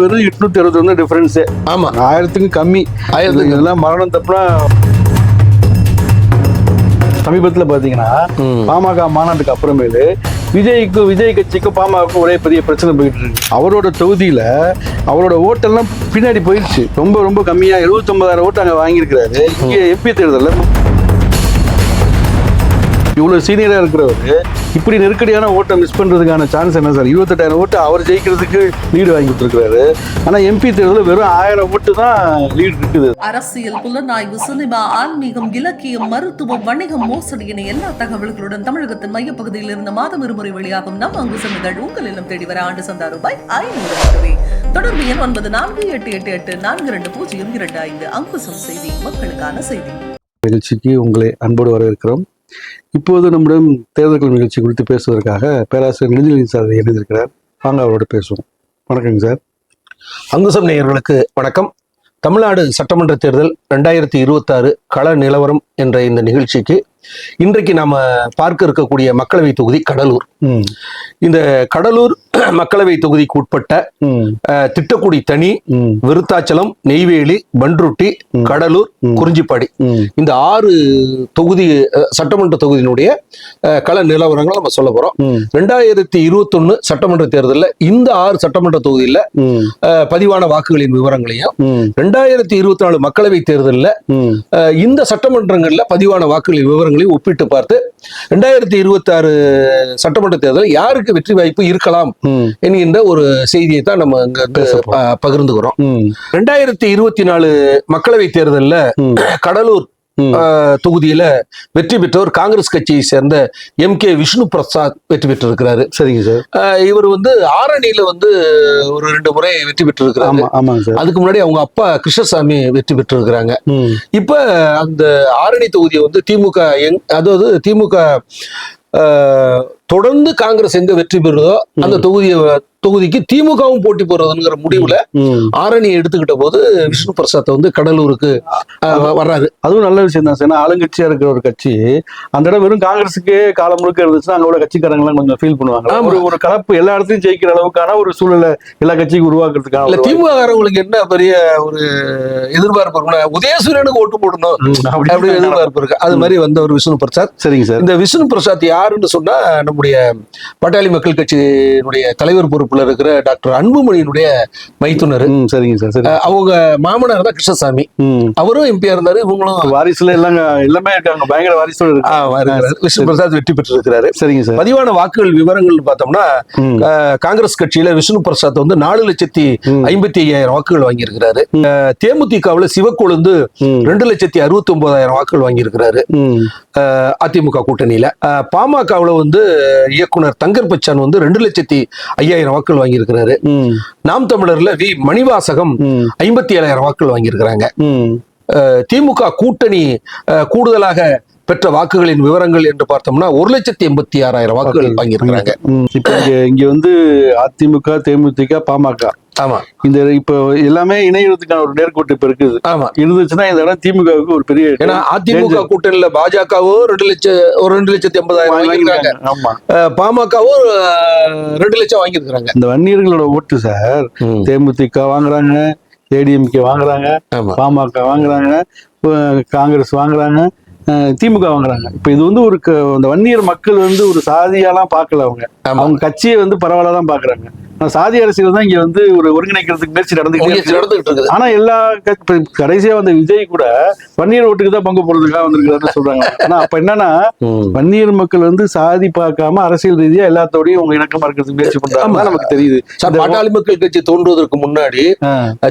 வெறும் எட்நூத்தி அறுபத்தி ஒன்று டிஃபரன்ஸே ஆமா. ஆயிரத்துக்கும் கம்மி. ஆயிரத்துக்கு இதெல்லாம் மரணம் தப்புனா சமீபத்தில் பார்த்தீங்கன்னா. பாமக மாநாட்டுக்கு அப்புறமேலு விஜய்க்கும் விஜய் கட்சிக்கும் பாமகவுக்கும் ஒரே பெரிய பிரச்சனை போயிட்டு இருக்கு. அவரோட தொகுதியில அவரோட ஓட்டெல்லாம் பின்னாடி போயிடுச்சு ரொம்ப ரொம்ப கம்மியா எழுபத்தொன்பதாயிரம் ஓட்டு அங்க வாங்கியிருக்கிறாரு. இங்கே எம்பி தேர்தலில் இவ்வளவு சீனியரா இருக்கிறவர் இப்படி நெருக்கடியான ஓட்டை மிஸ் பண்றதுக்கான சான்ஸ் என்ன சார் இருபத்தெட்டாயிரம் ஓட்டு அவர் ஜெயிக்கிறதுக்கு லீடு வாங்கி கொடுத்துருக்காரு ஆனா எம்பி தேர்தலில் வெறும் ஆயிரம் ஓட்டு தான் லீடு இருக்குது. அரசியல் புலனாய்வு சினிமா ஆன்மீகம் இலக்கியம் மருத்துவம் வணிகம் மோசடி என எல்லா தகவல்களுடன் தமிழகத்தின் மையப்பகுதியில் இருந்து மாதம் இருமுறை வெளியாகும் நம் அங்கு சென்றுகள் உங்கள் இல்லம் தேடி வர ஆண்டு சந்தா ரூபாய் ஐநூறு மட்டுமே. தொடர்பு எண் ஒன்பது நான்கு எட்டு எட்டு எட்டு நான்கு ரெண்டு பூஜ்ஜியம் இரண்டு ஐந்து. அங்குசம் செய்தி மக்களுக்கான செய்தி. நிகழ்ச்சிக்கு உங்களை அன்போடு வரவேற்கிறோம். இப்போது நம்மிடம் தேர்தல்கள் நிகழ்ச்சி குறித்து பேசுவதற்காக பேராசிரியர் நெடுஞ்செழியன் சார் இணைந்திருக்கிறார். வாங்க அவரோட பேசுவோம். வணக்கங்க சார். அங்குசம் நேயர்களுக்கு வணக்கம். தமிழ்நாடு சட்டமன்ற தேர்தல் ரெண்டாயிரத்தி இருபத்தாறு கள நிலவரம் என்ற இந்த நிகழ்ச்சிக்கு இன்றைக்கு நாம பார்க்க இருக்கக்கூடிய மக்களவை தொகுதி கடலூர். இந்த கடலூர் மக்களவை தொகுதிக்கு உட்பட்ட திட்டக்குடி தனி விருத்தாச்சலம் நெய்வேலி பன்ருட்டி. கடலூர். குறிஞ்சிப்பாடி. இந்த ஆறு தொகுதி சட்டமன்ற தொகுதியினுடைய கள நிலவரங்களை நம்ம சொல்ல போறோம். ரெண்டாயிரத்தி இருபத்தொன்னு சட்டமன்ற தேர்தலில் இந்த ஆறு சட்டமன்ற தொகுதியில் பதிவான வாக்குகளின் விவரங்களையும் ரெண்டாயிரத்தி இருபத்தி நாலு மக்களவை தேர்தலில் இந்த சட்டமன்றங்கள்ல பதிவான வாக்குகளின் விவரங்களையும் ஒப்பிட்டு பார்த்து ரெண்டாயிரத்தி இருபத்தி ஆறு சட்டமன்ற தேர்தலில் யாருக்கு வெற்றி வாய்ப்பு இருக்கலாம் என்கின்ற ஒரு செய்தியை தான் நம்ம இங்க பகிர்ந்துக்கிறோம். ரெண்டாயிரத்தி இருபத்தி நாலு மக்களவை தேர்தலில் கடலூர் தொகுதியில வெற்றி பெற்றவர் காங்கிரஸ் கட்சியை சேர்ந்த எம் கே விஷ்ணு பிரசாத் வெற்றி பெற்றிருக்கிறாரு. சரிங்க சார். இவர் வந்து ஆரணியில வந்து ஒரு ரெண்டு முறை வெற்றி பெற்றிருக்கிறாரு. ஆமா ஆமாங்க சார். அதுக்கு முன்னாடி அவங்க அப்பா கிருஷ்ணசாமி வெற்றி பெற்றிருக்கிறாங்க. இப்ப அந்த ஆரணி தொகுதியை வந்து திமுக எங் அதாவது திமுக தொடர்ந்து காங்கிரஸ் எங்க வெற்றி பெறுதோ அந்த தொகுதியை தொகுதிக்கு திமுகவும் போட்டி போடுறதுங்கிற முடிவுல ஆரணியை எடுத்துக்கிட்ட போது விஷ்ணு பிரசாத் வந்து கடலூருக்கு வர்றாரு. அதுவும் நல்ல விஷயம் தான் சார் ஏன்னா ஆளுங்கட்சியா இருக்கிற ஒரு கட்சி அந்த இடம் வெறும் காங்கிரஸுக்கே காலம் முழுக்க இருந்துச்சுன்னா அங்க காட்சிக்காரங்க எல்லாம் கொஞ்சம் ஃபீல் பண்ணுவாங்க. ஒரு ஒரு கலப்பு எல்லா இடத்துலயும் ஜெயிக்கிற அளவுக்கான ஒரு சூழலை எல்லா கட்சிக்கும் உருவாக்குறதுக்கான இல்ல ஒரு திமுக காரங்களுக்கு என்ன பெரிய ஒரு எதிர்பார்ப்பு இருக்குன்னா உதயசூரியனுக்கு ஓட்டு போடணும் அப்படி எதிர்பார்ப்பு இருக்கு. அது மாதிரி வந்தவர் விஷ்ணு பிரசாத். சரிங்க சார். இந்த விஷ்ணு பிரசாத் யாருன்னு சொன்னா நம்முடைய பாட்டாளி மக்கள் கட்சியினுடைய தலைவர் பொறுப்புல இருக்கிற டாக்டர் அன்புமணியினுடைய மைத்துனர். சரிங்க சார் சரி. அவங்க மாமனார் தான் கிருஷ்ணசாமி. அவரும் எம்பியா இருந்தாரு இவங்களும் வாரிசுல எல்லாம் எல்லாமே இருக்காங்க பயங்கர இருக்கிறாரு. விஷ்ணு பிரசாத் வெற்றி பெற்றிருக்கிறாரு. சரிங்க சார். பதிவான வாக்குகள் விவரங்கள் பார்த்தோம்னா காங்கிரஸ் கட்சியில விஷ்ணு பிரசாத் வந்து நாலு லட்சத்தி. ஐம்பத்தி ஐயாயிரம் வாக்குகள் வாங்கியிருக்கிறாரு. தேமுதிகவுல சிவக்கொழுந்து ரெண்டு லட்சத்தி அறுபத்தி ஒன்பதாயிரம் வாக்குகள் வாங்கியிருக்கிறாரு. அதிமுக கூட்டணியில. பாமகவுல வந்து இயக்குனர் தங்கர் பச்சான் வந்து ரெண்டு லட்சத்தி ஐயாயிரம் வாக்குகள் வாங்கியிருக்கிறாரு. நாம் தமிழர்ல வி மணிவாசகம் ஐம்பத்தி ஏழாயிரம் வாக்குகள் வாங்கியிருக்கிறாங்க. திமுக கூட்டணி கூடுதலாக பெற்ற வாக்குகளின் விவரங்கள் என்று பார்த்தோம்னா ஒரு லட்சத்தி எண்பத்தி ஆறாயிரம் வாக்குகள் வாங்கியிருக்கிறாங்க. இப்ப இங்க வந்து அதிமுக தேமுதிக பாமக. ஆமா. இந்த இப்போ எல்லாமே இணையறதுக்கான ஒரு நேர்கோட்டு இப்ப இருக்குது. ஆமா. இருந்துச்சுன்னா இந்த இடம் திமுகவுக்கு ஒரு பெரிய ஏன்னா அதிமுக. கூட்டணியில பாஜகவும் ரெண்டு லட்சம் ஒரு ரெண்டு லட்சத்தி எண்பதாயிரம் வாங்கியிருக்காங்க. ஆமா. பாமகவும் ரெண்டு லட்சம் வாங்கியிருக்கிறாங்க. இந்த வன்னியர்களோட ஓட்டு சார். தேமுதிக வாங்குறாங்க ஏடிஎம்கே வாங்குறாங்க பாமக வாங்குறாங்க காங்கிரஸ் வாங்குறாங்க திமுக வாங்குறாங்க. இப்ப இது வந்து ஒரு இந்த வன்னியர் மக்கள் வந்து ஒரு சாதியாலாம் பார்க்கல அவங்க. அவங்க கட்சியை வந்து பரவாயில்ல தான் பாக்குறாங்க சாதி அரசியல் தான் இங்க வந்து ஒரு ஒருங்கிணைக்கிறதுக்கு முயற்சி நடந்துகிட்டே இருக்கு ஆனா எல்லா கடைசியா வந்த விஜய் கூட வன்னியர் ஓட்டுக்கு தான் பங்கு போடுறதுக்காக வந்திருக்காருன்னு சொல்றாங்க. ஆனா அப்ப என்னன்னா வன்னியர் மக்கள் வந்து சாதி பார்க்காம அரசியல் ரீதியா எல்லாத்தோடையும் அவங்க இணக்கமா இருக்கிறதுக்கு முயற்சி. பண்றாங்க. நமக்கு தெரியுது. பாட்டாளி மக்கள் கட்சி தோன்றுவதற்கு முன்னாடி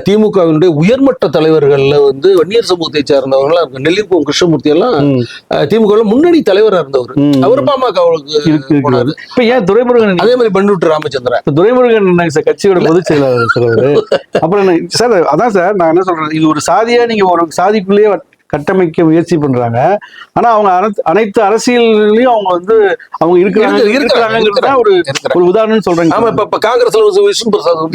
திமுகவினுடைய உயர்மட்ட தலைவர்கள்ல வந்து வன்னியர் சமூகத்தை சார்ந்தவங்களா இருக்கு நெல்லிப்பூம் கிருஷ்ணமூர்த்தி எல்லாம் திமுக முன்னணி தலைவரா இருந்தவர். அவர் இருக்கு. போனாரு. இப்ப ஏன் துரைமுருகன் அதே மாதிரி பண்டுட்டு ராமச்சந்திரன். இப்ப என்ன சார் கட்சியோட பொதுச் செயலாளர் சார் அவரு? அப்புறம் சார் அதான் சார் நான் என்ன சொல்றேன் இது ஒரு சாதியா நீங்க ஒரு சாதிக்குள்ளேயே கட்டமைக்க முயற்சி பண்றாங்க. ஆனா அவங்க அனைத்து- அரசியல்லையும் அவங்க வந்து அவங்க இருக்கிறாங்க இருக்கு- இருக்கிறாங்க, இருக்கிறாங்கிறது ஒரு. ஒரு உதாரணம் சொல்றேங்க. ஆமா இப்ப காங்கிரஸ்ல விஷ்ணு பிரசாத்.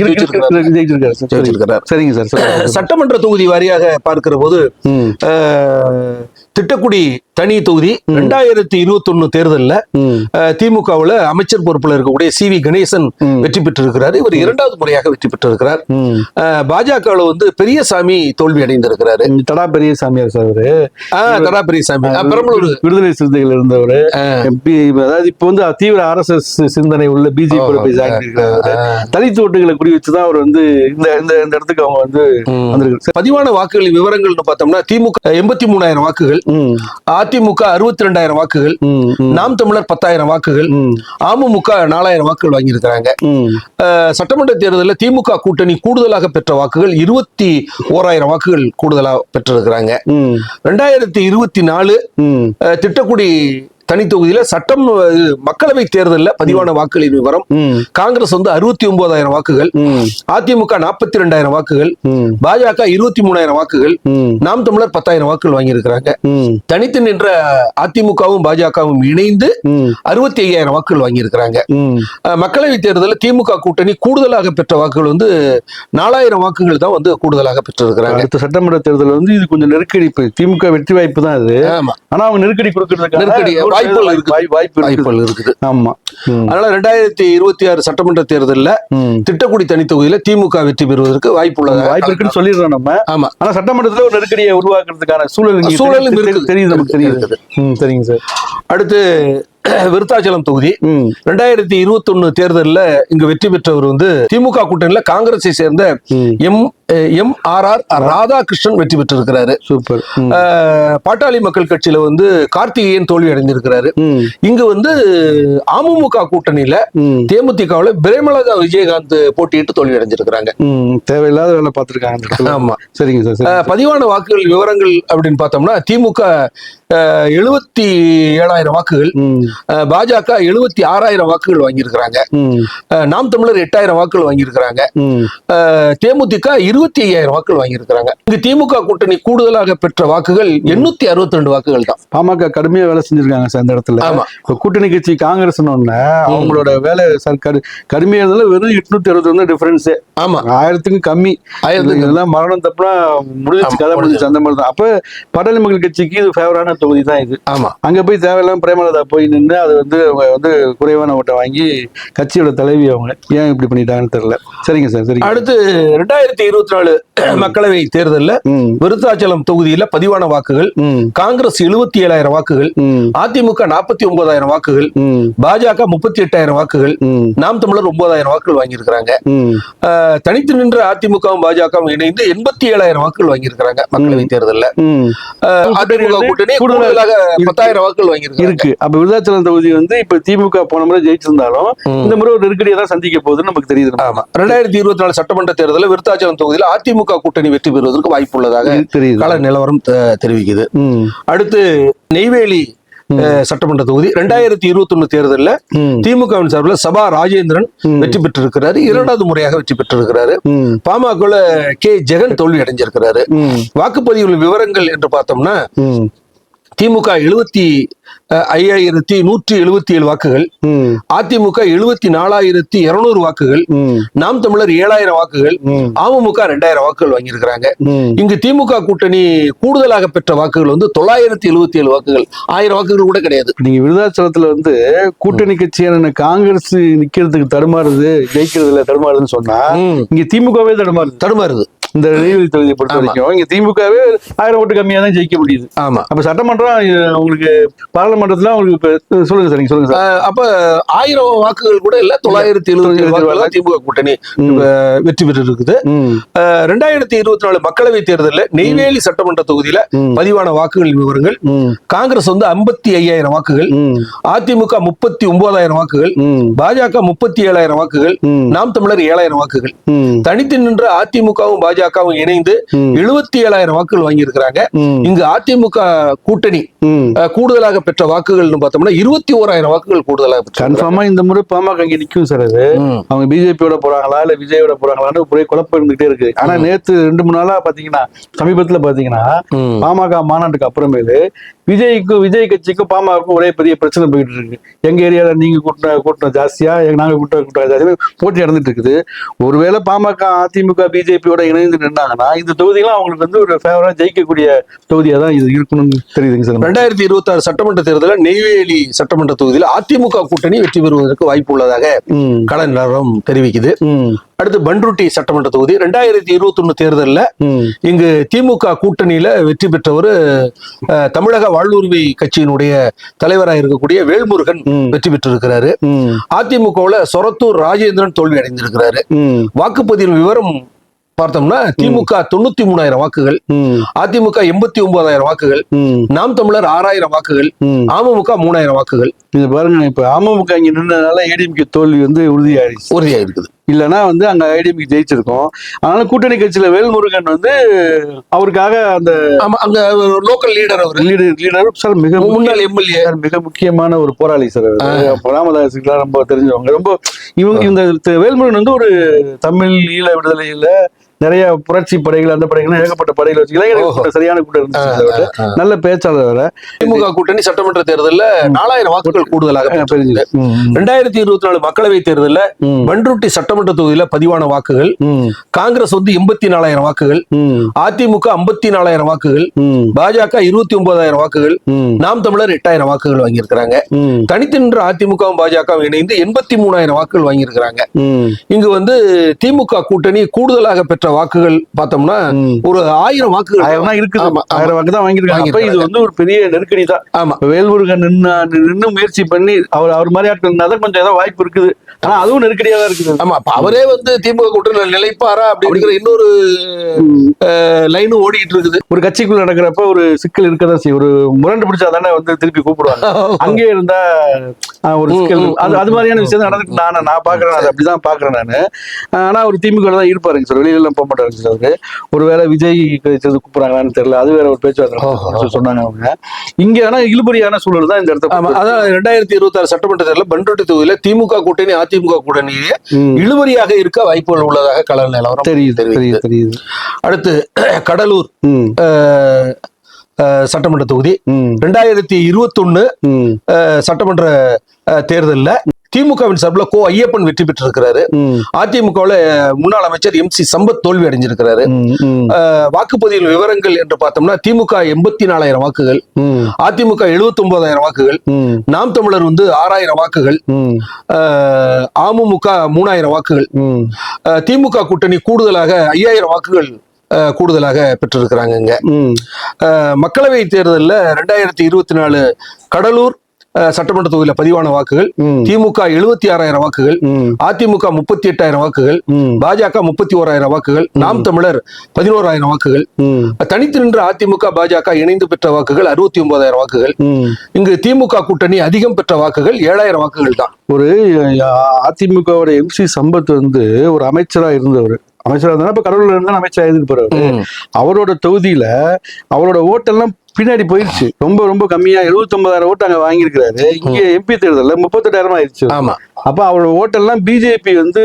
சரிங்க சார். சட்டமன்ற தொகுதி வாரியாக பார்க்கிற போது திட்டக்குடி தனி தொகுதி. ரெண்டாயிரத்தி இருபத்தி ஒண்ணு தேர்தல்ல திமுகவுல அமைச்சர் பொறுப்புல இருக்கக்கூடிய சி வி கணேசன். வெற்றி பெற்றிருக்கிறார். இவர் இரண்டாவது முறையாக வெற்றி பெற்றிருக்கிறார். பாஜகவுல வந்து பெரியசாமி தோல்வி அடைந்திருக்கிறாரு. தடா பெரிய சாமியார் சார் அவரு? தடா பெரியசாமி. பெரம்பலூர் விடுதலை சிறுத்தைகள் இருந்தவர். அதாவது இப்ப வந்து தீவிர ஆர்எஸ்எஸ் சிந்தனை உள்ள பிஜேபி தலித் ஓட்டுகளை குறி வச்சுதான் அவர் வந்து இந்த இந்த இடத்துக்கு அவங்க வந்து பதிவான வாக்குகளின் விவரங்கள்னு பார்த்தோம்னா திமுக எண்பத்தி மூணாயிரம் வாக்குகள். அதிமுக அறுபத்தி ரெண்டாயிரம் வாக்குகள் நாம் தமிழர் பத்தாயிரம் வாக்குகள் அமமுக நாலாயிரம் வாக்குகள் வாங்கியிருக்கிறாங்க. சட்டமன்ற தேர்தலில் திமுக கூட்டணி கூடுதலாக பெற்ற வாக்குகள் இருபத்தி ஓராயிரம் வாக்குகள் கூடுதலாக பெற்றிருக்கிறாங்க. ரெண்டாயிரத்தி இருபத்தி நாலு திட்டக்குடி தனி தொகுதியில சட்டம் மக்களவை தேர்தலில் பதிவான வாக்குகளின் விவரம். காங்கிரஸ் வந்து அறுபத்தி ஒன்பதாயிரம் வாக்குகள் அதிமுக நாற்பத்தி ரெண்டாயிரம் வாக்குகள் பாஜக இருபத்தி மூணாயிரம் வாக்குகள் நாம் தமிழர் பத்தாயிரம் வாக்குகள் வாங்கியிருக்கிறாங்க. தனித்து நின்ற அதிமுகவும் பாஜகவும் இணைந்து அறுபத்தி ஐயாயிரம் வாக்குகள் வாங்கியிருக்கிறாங்க. மக்களவை தேர்தலில் திமுக கூட்டணி கூடுதலாக பெற்ற வாக்குகள் வந்து நாலாயிரம் வாக்குகள் தான் வந்து கூடுதலாக பெற்றிருக்கிறாங்க. அடுத்த சட்டமன்ற தேர்தல் வந்து இது கொஞ்சம் நெருக்கடி திமுக வெற்றி வாய்ப்பு தான் அது ஆனா அவங்க நெருக்கடி கொடுக்கறதுக்கான நெருக்கடி, வாய்ப்புகள் இருக்குது. வாய்ப்புகள் இருக்குது. ஆமா. அதனால ரெண்டாயிரத்தி இருபத்தி ஆறு சட்டமன்ற தேர்தலில். திட்டக்குடி தனி தொகுதியில திமுக வெற்றி பெறுவதற்கு வாய்ப்பு உள்ளதா வாய்ப்பு இருக்குன்னு சொல்லிடுறோம் நம்ம. ஆமா. ஆனா சட்டமன்றத்துல ஒரு நெருக்கடியை உருவாக்குறதுக்கான சூழல் சூழலும் இருக்குது. தெரியுது நமக்கு தெரியுது. சரிங்க சார். அடுத்து விருத்தாச்சலம் தொகுதி. ரெண்டாயிரத்தி இருபத்தி ஒண்ணு தேர்தலில் இங்கு வெற்றி பெற்றவர் வந்து திமுக கூட்டணியில காங்கிரஸை சேர்ந்த M M R R Radhakrishnan வெற்றி பெற்றிருக்கிறாரு. சூப்பர். பாட்டாளி மக்கள் கட்சியில வந்து கார்த்திகேயன் தோல்வி அடைந்திருக்கிறாரு. இங்க வந்து அமமுக கூட்டணியில தேமுதிகவுல பிரேமலதா விஜயகாந்த் போட்டியிட்டு தோல்வி அடைஞ்சிருக்கிறாங்க. தேவையில்லாத வேலை பார்த்துருக்காங்க ஆமா. சரிங்க சார் பதிவான வாக்குகள் விவரங்கள் அப்படின்னு பார்த்தோம்னா திமுக எழுபத்தி ஏழாயிரம் வாக்குகள் பாஜக எழுபத்தி ஆறாயிரம் வாக்குகள் வாங்கியிருக்கிறாங்க. நாம் தமிழர் எட்டாயிரம் வாக்குகள் வாங்கியிருக்கிறாங்க. ம். அஹ், இருபத்தி ஐயாயிரம் வாக்குகள் வாங்கியிருக்கிறாங்க. இங்கு திமுக கூட்டணி கூடுதலாக பெற்ற வாக்குகள் எண்ணூத்தி அறுபத்தி ரெண்டு வாக்குகள் தான். பாமக கடுமையா வேலை செஞ்சிருக்காங்க சார் அந்த இடத்துல. ஆமா. கூட்டணி கட்சி காங்கிரஸ் அவங்களோட வேலை சார் கடு கடுமையா இருந்தாலும் வெறும் எட்நூத்தி அறுபத்தி ஒண்ணு டிஃபரன்ஸே ஆமா. ஆயிரத்துக்கும் கம்மி. ஆயிரத்துக்கு இதெல்லாம் மரணம் தப்புனா முடிஞ்சிச்சு ஆமா, கதை முடிஞ்சிச்சு அந்த மாதிரி தான் அப்ப பட்டாளி மக்கள் கட்சிக்கு இது ஃபேவரான தொகுதி தான் இது. ஆமா. அங்க போய் தேவையில்லாம பிரேமலதா போய் நின்று அது வந்து வந்து குறைவான ஓட்டை வாங்கி கட்சியோட தலைவி அவங்க. ஏன் இப்படி பண்ணிட்டாங்கன்னு தெரியல. சரிங்க சார் சரிங்க. அடுத்து ரெண்டாயிரத்தி இருபத்தி நாலு மக்களவை தேர்தலில் விருத்தாச்சலம் தொகுதியில பதிவான வாக்குகள் காங்கிரஸ் எழுபத்தி ஏழாயிரம் வாக்குகள் அதிமுக நாற்பத்தி ஒன்பதாயிரம் வாக்குகள் பாஜக முப்பத்தி எட்டாயிரம் வாக்குகள் நாம் தமிழர் ஒன்பதாயிரம் வாக்குகள் வாங்கியிருக்கிறாங்க. தனித்து நின்ற அதிமுகவும் பாஜகவும் இணைந்து எண்பத்தி ஏழாயிரம் வாக்குகள் வாங்கியிருக்கிறாங்க மக்களவை தேர்தலில். அதிமுக கூட்டணி கூடுதலா கூடுதலாக. பத்தாயிரம் வாக்குகள் வாங்கியிருக்காங்க இருக்கு. அப்ப விருதாச்சலம் தொகுதி வந்து இப்ப திமுக போன முறை ஜெயிச்சிருந்தாலும். இந்த முறை ஒரு நெருக்கடியை தான் சந்திக்க போகுதுன்னு நமக்கு தெரியுது. ஆமா. ரெண்டாயிரத்தி இருபத்தி நாலு சட்டமன்ற தேர்தலில் விருத்தாச்சலம் தொகுதியில் அதிமுக கூட்டணி வெற்றி பெறுவதற்கு வாய்ப்பு உள்ளதாக கள நிலவரம் தெரிவிக்குது. அடுத்து நெய்வேலி சட்டமன்ற தொகுதி. ரெண்டாயிரத்தி இருபத்தி ஒண்ணு தேர்தலில் திமுகவின் சார்பில் சபா ராஜேந்திரன். வெற்றி பெற்றிருக்கிறாரு. இரண்டாவது முறையாக வெற்றி பெற்றிருக்கிறாரு. ம். பாமகல கே. ஜெகன் தோல்வி அடைஞ்சிருக்கிறாரு. வாக்குப்பதிவு விவரங்கள் என்று பார்த்தோம்னா திமுக எழுபத்தி ஐயாயிரத்தி நூற்றி எழுபத்தி ஏழு வாக்குகள் அதிமுக எழுபத்தி நாலாயிரத்தி இருநூறு வாக்குகள். நாம் தமிழர் ஏழாயிரம் வாக்குகள். அமமுக ரெண்டாயிரம் வாக்குகள் வாங்கியிருக்கிறாங்க. இங்கு திமுக கூட்டணி கூடுதலாக பெற்ற வாக்குகள் வந்து தொள்ளாயிரத்தி எழுபத்தி ஏழு வாக்குகள். ஆயிரம் வாக்குகள் கூட கிடையாது. நீங்க விருதாச்சலத்துல வந்து கூட்டணி கட்சியான காங்கிரஸ் நிக்கிறதுக்கு தடுமாறுது ஜெயிக்கிறதுல தடுமாறுதுன்னு சொன்னா இங்க திமுகவே தடுமாறுது. தடுமாறுது. இந்த நெய்வேலி தொகுதியை பொறுத்த. வரைக்கும் இங்க திமுகவே ஆயிரம் ஓட்டு கம்மியா தான் ஜெயிக்க முடியுது. ஆமா. அப்ப சட்டமன்றம் உங்களுக்கு பாராளுமன்றத்துல உங்களுக்கு சொல்லுங்க சார் நீங்க சொல்லுங்க சார். அப்ப ஆயிரம் வாக்குகள் கூட இல்ல தொள்ளாயிரத்தி வாக்குகள் தான் திமுக கூட்டணி வெற்றி பெற்று இருக்குது ரெண்டாயிரத்தி இருபத்தி நாலு மக்களவை தேர்தலில் நெய்வேலி சட்டமன்ற தொகுதியில. பதிவான வாக்குகளின் விவரங்கள். காங்கிரஸ் வந்து ஐம்பத்தி ஐயாயிரம் வாக்குகள். அதிமுக முப்பத்தி ஒன்பதாயிரம் வாக்குகள். பாஜக முப்பத்தி ஏழாயிரம் வாக்குகள். நாம் தமிழர் ஏழாயிரம் வாக்குகள். தனித்து நின்ற அதிமுகவும் பாஜகவும் இணைந்து. எழுபத்தி ஏழாயிரம் வாக்குகள் வாங்கியிருக்கிறாங்க இங்கு அதிமுக கூட்டணி கூடுதலாக பெற்ற வாக்குகள்னு பார்த்தோம்னா இருபத்தி ஓராயிரம் வாக்குகள் கூடுதலாக. கன்ஃபார்மா இந்த முறை பாமக இங்க நிக்கும் சார் அது. அவங்க பிஜேபியோட போறாங்களா இல்ல விஜயோட போறாங்களான்னு ஒரே குழப்பம் இருந்துகிட்டே இருக்கு ஆனா நேத்து ரெண்டு மூணு நாளா பாத்தீங்கன்னா சமீபத்துல பாத்தீங்கன்னா. பாமக மாநாட்டுக்கு அப்புறமேலு விஜய்க்கும் விஜய் கட்சிக்கும் பாமகவுக்கும் ஒரே பெரிய பிரச்சனை போயிட்டு இருக்கு. எங்க ஏரியால நீங்க கூட்டம் கூட்டம் ஜாஸ்தியா எங்க நாங்க கூட்டம் கூட்டம் ஜாஸ்தியா போட்டி நடந்துட்டு இருக்குது. ஒருவேளை பாமக அதிமுக பிஜேபியோட இணைந்து நின்னாங்கன்னா இந்த தொகுதியெல்லாம் அவங்களுக்கு வந்து ஒரு ஃபேவரா ஜெயிக்கக்கூடிய தொகுதியா தான் இது இருக்கணும்னு தெரியுதுங்க சார். ரெண்டாயிரத்தி இருபத்தி ஆறு சட்டமன்ற தேர்தலில் நெய்வேலி சட்டமன்ற தொகுதியில் அதிமுக கூட்டணி வெற்றி பெறுவதற்கு வாய்ப்பு உள்ளதாக கள நிலவரம் தெரிவிக்குது. அடுத்து பண்ருட்டி சட்டமன்ற தொகுதி. ரெண்டாயிரத்தி இருபத்தி ஒண்ணு தேர்தலில் இங்கு திமுக கூட்டணியில வெற்றி பெற்றவர் தமிழக வாழ்வுரிமை கட்சியினுடைய தலைவராக இருக்கக்கூடிய வேல்முருகன். வெற்றி பெற்றிருக்கிறாரு. அதிமுகவுல சொரத்தூர் ராஜேந்திரன் தோல்வி அடைந்திருக்கிறாரு. வாக்குப்பதிவு விவரம் பார்த்தோம்னா திமுக தொண்ணூத்தி மூணாயிரம் வாக்குகள் அதிமுக எண்பத்தி ஒன்பதாயிரம் வாக்குகள் நாம் தமிழர் ஆறாயிரம் வாக்குகள் அமமுக மூணாயிரம் வாக்குகள். இது பாருங்க இப்ப அமமுக இங்க நின்றதுனால ஏடிஎம்கே தோல்வி வந்து உறுதியாயிடுச்சு. உறுதியா இருக்குது இல்லைன்னா வந்து அங்க ஐடிஎம்கே ஜெயிச்சிருக்கோம். அதனால கூட்டணி கட்சியில வேல்முருகன் வந்து அவருக்காக அந்த அங்க லோக்கல் லீடர் அவர். லீடர் லீடர் சார் மிக முன்னாள் எம்எல்ஏ. மிக முக்கியமான ஒரு போராளி சார் ராமதாஸுக்குலாம் ரொம்ப தெரிஞ்சவங்க. ரொம்ப இவங்க இந்த வேல்முருகன் வந்து ஒரு தமிழ் ஈழ விடுதலையில நிறைய புரட்சி படைகள் அந்த படைகள் ஏகப்பட்ட படைகள் வச்சு இளைஞர்கள் சரியான கூட்டம் இருந்துச்சு. நல்ல பேச்சாளர் வேற திமுக கூட்டணி சட்டமன்ற தேர்தலில் நாலாயிரம் வாக்குகள் கூடுதலாக. ரெண்டாயிரத்தி இருபத்தி நாலு மக்களவை தேர்தலில். பண்ருட்டி சட்டமன்ற தொகுதியில பதிவான வாக்குகள். காங்கிரஸ் வந்து எண்பத்தி நாலாயிரம் வாக்குகள். அதிமுக ஐம்பத்தி நாலாயிரம் வாக்குகள். பாஜக இருபத்தி ஒன்பதாயிரம் வாக்குகள். நாம் தமிழர் எட்டாயிரம் வாக்குகள் வாங்கியிருக்கிறாங்க. தனித்து நின்ற அதிமுகவும் பாஜகவும் இணைந்து எண்பத்தி மூணாயிரம் வாக்குகள் வாங்கியிருக்கிறாங்க. இங்கு வந்து திமுக கூட்டணி கூடுதலாக பெற்ற வாக்குகள் பார்த்தோம்னா. ஒரு ஆயிரம் வாக்குகள் தான் இருக்குது. ஆயிரம் வாக்கு தான் வாங்கியிருக்காங்க. இது வந்து ஒரு பெரிய நெருக்கடி தான். ஆமா. வேல்முருகன் நின்னு நின்னு முயற்சி பண்ணி அவர் அவர் மாதிரி ஆட்கள் இருந்தாதான் கொஞ்சம் ஏதாவது வாய்ப்பு இருக்குது. ஆனா அதுவும் நெருக்கடியா தான் இருக்குது. ஆமா அப்ப அவரே வந்து திமுக கூட்டணி நிலைப்பாரா அப்படிங்கிற இன்னொரு லைனும் ஓடிக்கிட்டு இருக்குது. ஒரு கட்சிக்குள்ள நடக்கிறப்ப ஒரு சிக்கல் இருக்கதான் செய்யும். ஒரு முரண்டு பிடிச்சா தானே வந்து திருப்பி கூப்பிடுவாங்க. அங்கே இருந்தா ஒரு சிக்கல். அது அது மாதிரியான விஷயம் தான் நடந்துட்டு. நான் நான் பாக்குறேன் அது அப்படிதான் பாக்குறேன் நானு. ஆனா ஒரு திமுக தான் இருப்பாருங்க சார் வெளியில சார் அவரு. ஒருவேளை விஜய் கூப்பிடுறாங்களான்னு தெரியல. அது வேற ஒரு பேச்சுவார்த்தை சொன்னாங்க அவங்க. இங்க ஆனா இழுபறியான சூழல் தான் இந்த இடத்த ஆமா அதான் ரெண்டாயிரத்தி இருபத்தி ஆறு சட்டமன்ற தேர்தலில் பண்ருட்டி தொகுதியில திமுக கூட்டணி அதிமுக கூட்டணியே ம். இழுபறியாக இருக்க வாய்ப்புகள் உள்ளதாக கள நிலவரம் தெரியுது. தெரியுது. தெரியுது அடுத்து கடலூர் சட்டமன்ற தொகுதி. ரெண்டாயிரத்தி இருபத்தொன்னு ம். சட்டமன்ற தேர்தல்ல திமுகவின் சார்பில் கோ ஐயப்பன் வெற்றி பெற்றிருக்கிறாரு. அதிமுகவில் முன்னாள் அமைச்சர் எம் சி சம்பத் தோல்வி அடைஞ்சிருக்கிறாரு. வாக்குப்பதிவு விவரங்கள் என்று பார்த்தோம்னா திமுக எண்பத்தி நாலாயிரம் வாக்குகள் அதிமுக எழுபத்தி ஒன்பதாயிரம் வாக்குகள் நாம் தமிழர் வந்து ஆறாயிரம் வாக்குகள் அமமுக மூணாயிரம் வாக்குகள் திமுக கூட்டணி கூடுதலாக ஐயாயிரம் வாக்குகள் கூடுதலாக பெற்றிருக்கிறாங்க இங்க மக்களவை தேர்தலில் ரெண்டாயிரத்தி இருபத்தி நாலு கடலூர் சட்டமன்ற தொகுதியில் பதிவான வாக்குகள். திமுக எழுபத்தி ஆறாயிரம் வாக்குகள். அதிமுக முப்பத்தி எட்டாயிரம் வாக்குகள். பாஜக முப்பத்தி ஓராயிரம் வாக்குகள். நாம் தமிழர் பதினோராயிரம் வாக்குகள். தனித்து நின்ற அதிமுக பாஜக இணைந்து பெற்ற வாக்குகள் அறுபத்தி ஒன்பதாயிரம் வாக்குகள். இங்கு திமுக கூட்டணி அதிகம் பெற்ற வாக்குகள் ஏழாயிரம் வாக்குகள் தான். ஒரு அதிமுகவோட எம்சி சம்பத் வந்து ஒரு அமைச்சரா இருந்தவர். அமைச்சரா இருந்தா இப்ப கடவுள் இருந்தா அமைச்சரா இருந்துட்டு போறவர் அவரோட தொகுதியில அவரோட ஓட்டெல்லாம் பின்னாடி போயிடுச்சு. ரொம்ப ரொம்ப கம்மியா 79000 ஓட்டு அங்க வாங்கியிருக்கிறாரு. இங்க எம்பி தேர்தல்ல முப்பத்தெட்டாயிரம் ஆயிடுச்சு. ஆமா. அப்ப அவரோட ஓட்டெல்லாம் பிஜேபி வந்து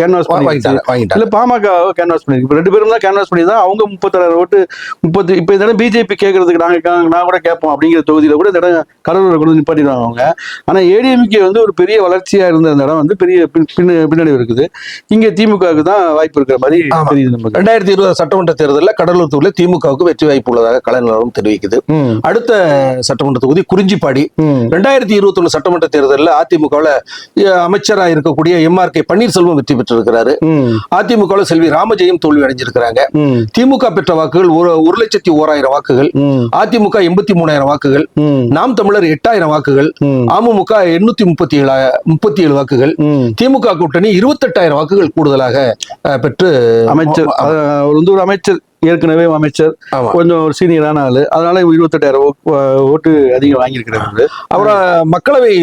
கேன்வாஸ் வாங்கிட்டாங்க இல்ல பாமக கேன்வாஸ் பண்ணிருக்கு ரெண்டு பேரும் தான் கேன்வாஸ் பண்ணி தான் அவங்க முப்பத்தாயிரம் ஓட்டு முப்பத்தி இப்ப இதெல்லாம் பிஜேபி கேட்கறதுக்கு நாங்க நான் கூட கேட்போம் அப்படிங்கிற தொகுதியில கூட இந்த இடம் கடலூரை கொண்டு நிப்பாட்டிடுவாங்க அவங்க. ஆனா ஏடிஎம்கே வந்து ஒரு பெரிய வளர்ச்சியா இருந்த இந்த இடம் வந்து பெரிய பின்- பின்ன- பின்னடைவு இருக்குது. இங்க திமுகவுக்கு தான் வாய்ப்பு இருக்கிற மாதிரி. தெரியுது நமக்கு. ரெண்டாயிரத்தி இருபது சட்டமன்ற தேர்தலில் கடலூர் தொகுதியில் திமுகவுக்கு வெற்றி வாய்ப்பு உள்ளதாக கள நிலவரம் தெரிவிக்குது. அடுத்த சட்டமன்ற தொகுதி குறிஞ்சிப்பாடி. ரெண்டாயிரத்தி இருபத்தி சட்டமன்ற தேர்தலில் அதிமுகவில் அமைச்சராக இருக்கக்கூடிய எம் ஆர் கே பன்னீர்செல்வம் வெற்றி பெற்றிருக்கிறாரு. அதிமுகவில் செல்வி ராமஜெயம் தோல்வி அடைஞ்சிருக்கிறாங்க. திமுக பெற்ற வாக்குகள் ஒரு ஒரு லட்சத்தி ஓராயிரம் வாக்குகள். அதிமுக எண்பத்தி மூணாயிரம் வாக்குகள். நாம் தமிழர் எட்டாயிரம் வாக்குகள் அமமுக எண்ணூத்தி முப்பத்தி ஏழு முப்பத்தி ஏழு வாக்குகள். திமுக கூட்டணி இருபத்தெட்டாயிரம் வாக்குகள் கூடுதலாக பெற்று அமைச்சர் வந்து ஒரு அமைச்சர் ஏற்கனவே அமைச்சர். கொஞ்சம் ஒரு சீனியரான ஆளு அதனால இருபத்தெட்டாயிரம் ஓட்டு அதிகம் வாங்கியிருக்கிறாரு அப்புறம் மக்களவை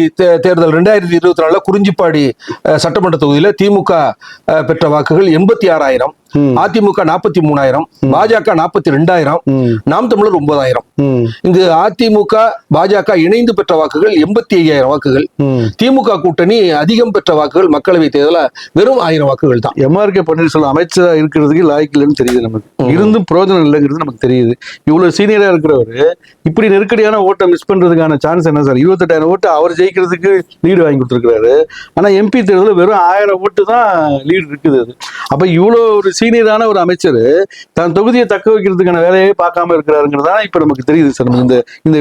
தேர்தல் ரெண்டாயிரத்தி இருபத்தி நாலுல குறிஞ்சிப்பாடி சட்டமன்ற தொகுதியில திமுக பெற்ற வாக்குகள் எண்பத்தி ஆறாயிரம் அதிமுக நாற்பத்தி மூணாயிரம் பாஜக நாற்பத்தி ரெண்டாயிரம் நாம் தமிழர் ஒன்பதாயிரம். இங்கு அதிமுக பாஜக இணைந்து பெற்ற வாக்குகள் எண்பத்தி ஐயாயிரம் வாக்குகள். திமுக கூட்டணி அதிகம் பெற்ற வாக்குகள் மக்களவை தேர்தல வெறும் ஆயிரம் வாக்குகள் தான். எம்ஆர்கே பன்னீர்செல்வம் அமைச்சரா இருக்கிறதுக்கு லாய்க்கு இல்லைன்னு தெரியுது நமக்கு. இருந்தும் பிரயோஜனம் இல்லைங்கிறது நமக்கு தெரியுது. இவ்வளவு சீனியரா இருக்கிறவரு இப்படி நெருக்கடியான ஓட்டை மிஸ் பண்றதுக்கான சான்ஸ் என்ன சார் இருபத்தெட்டாயிரம் ஓட்டு அவர் ஜெயிக்கிறதுக்கு லீடு வாங்கி கொடுத்துருக்காரு ஆனா எம்பி தேர்தலில் வெறும் ஆயிரம் ஓட்டு தான் லீடு இருக்குது அது. அப்ப இவ்வளோ ஒரு சீனியரான ஒரு அமைச்சர் தன் தொகுதியை தக்க வைக்கிறதுக்கான வேலையை பார்க்காம இருக்கிறாருங்கிறதா இப்ப நமக்கு தெரியுது சார் இந்த இந்த.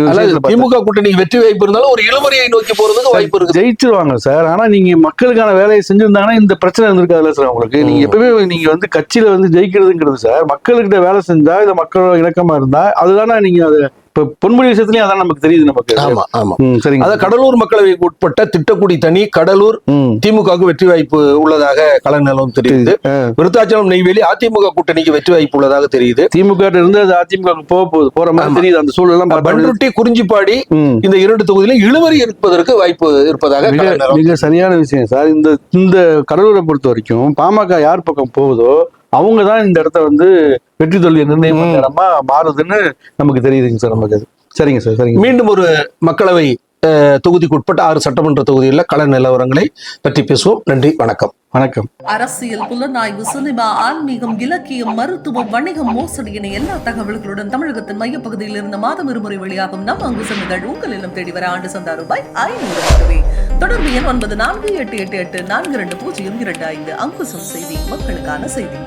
திமுக கூட்டணிக்கு வெற்றி வாய்ப்பு இருந்தாலும் ஒரு இழுபறியை நோக்கி போறதுக்கு வாய்ப்பு இருக்கு ஜெயிச்சிருவாங்க சார். ஆனா நீங்க மக்களுக்கான வேலையை செஞ்சிருந்தாங்கன்னா இந்த பிரச்சனை இருந்திருக்காதுல்ல சார் உங்களுக்கு. நீங்க எப்பவுமே நீங்க வந்து கட்சியில வந்து ஜெயிக்கிறதுங்கிறது சார். மக்கள்கிட்ட வேலை செஞ்சா இல்ல மக்களோட இணக்கமா இருந்தா அதுதானே நீங்க அது இப்ப பொன்முடி விஷயத்துலயும் அதான் நமக்கு தெரியுது நமக்கு ஆமா ஆமா சரிங்க அதாவது கடலூர் மக்களவைக்கு உட்பட்ட திட்டக்குடி தனி கடலூர். திமுகவுக்கு வெற்றி வாய்ப்பு உள்ளதாக கள நிலவும் தெரியுது. விருத்தாச்சலம் நெய்வேலி அதிமுக கூட்டணிக்கு வெற்றி வாய்ப்பு உள்ளதாக தெரியுது திமுக இருந்து அது அதிமுக போக போற மாதிரி. தெரியுது அந்த சூழலாம் பார்த்தா பண்ருட்டி குறிஞ்சிப்பாடி. இந்த இரண்டு தொகுதியிலும் இழுவரி இருப்பதற்கு வாய்ப்பு இருப்பதாக மிக சரியான விஷயம் சார் இந்த இந்த கடலூரை பொறுத்த வரைக்கும் பாமக யார் பக்கம் போகுதோ அவங்க தான் இந்த இடத்த வந்து வெற்றி தோல்வியை நிர்ணயம் இடமா மாறுதுன்னு நமக்கு தெரியுதுங்க சார் நமக்கு அது. சரிங்க சார் சரிங்க மீண்டும் ஒரு மக்களவை தொகுதிக்கு உட்பட்ட ஆறு சட்டமன்ற தொகுதிகளில் கள நிலவரங்களை பற்றி பேசுவோம். நன்றி வணக்கம். வணக்கம். அரசியல் புலனாய்வு சினிமா ஆன்மீகம் இலக்கியம் மருத்துவம் வணிகம் மோசடி என எல்லா தகவல்களுடன் தமிழகத்தின் மையப்பகுதியில் இருந்து மாதம் இருமுறை வெளியாகும் நம் அங்குசம் நிகழ்வு உங்கள் இல்லம் தேடி வர ஆண்டு சந்தா ரூபாய் ஐநூறு மட்டுமே தொடர்பு எண் ஒன்பது நான்கு எட்டு எட்டு எட்டு நான்கு இரண்டு பூஜ்ஜியம் இரண்டு ஐந்து. அங்குசம் செய்தி மக்களுக்கான செய்தி.